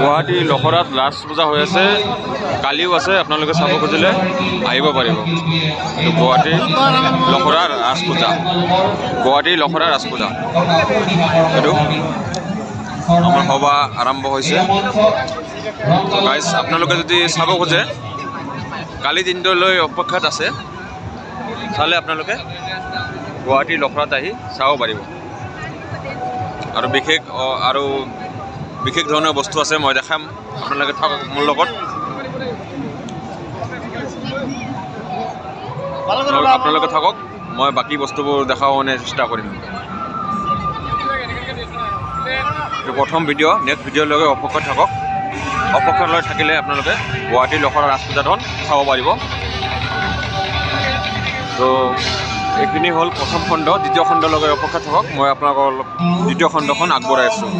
গুৱাহাটী লখৰাত ৰাস পূজা হৈ আছে। কালিও আছে, আপোনালোকে চাব খুজিলে, আহিব পাৰিব। গুৱাহাটী লখৰাৰ ৰাস পূজা। গুৱাহাটী লখৰাৰ ৰাস পূজা। এইটো আমাৰ সভা আৰম্ভ হৈছে। গাইজ আপোনালোকে যদি চাব খোজে, কালি দিনটোলৈ অপেক্ষাত আছে। চালে আপোনালোকে গুৱাহাটী লখৰাত আহি চাব পাৰিব। আৰু বিশেষ আৰু বিশেষ ধৰণৰ বস্তু আছে, মই দেখাম। আপোনালোকে থাকক মোৰ লগত। আপোনালোক- থাকক, মই বাকী বস্তুবোৰ দেখাবলৈ চেষ্টা কৰিম। প্ৰথম ভিডিঅ' নেক্সট ভিডিঅ'লৈকে অপেক্ষাত থাকক। অপেক্ষাত লৈ থাকিলে আপোনালোকে গুৱাহাটী লখৰা ৰাজ চাব পাৰিব। তো এইখিনি হ'ল প্ৰথম খণ্ড, দ্বিতীয় খণ্ডলৈকে অপেক্ষাত থাকক। মই আপোনালোকৰ অলপ দ্বিতীয় খণ্ডখন আগবঢ়াই আছোঁ।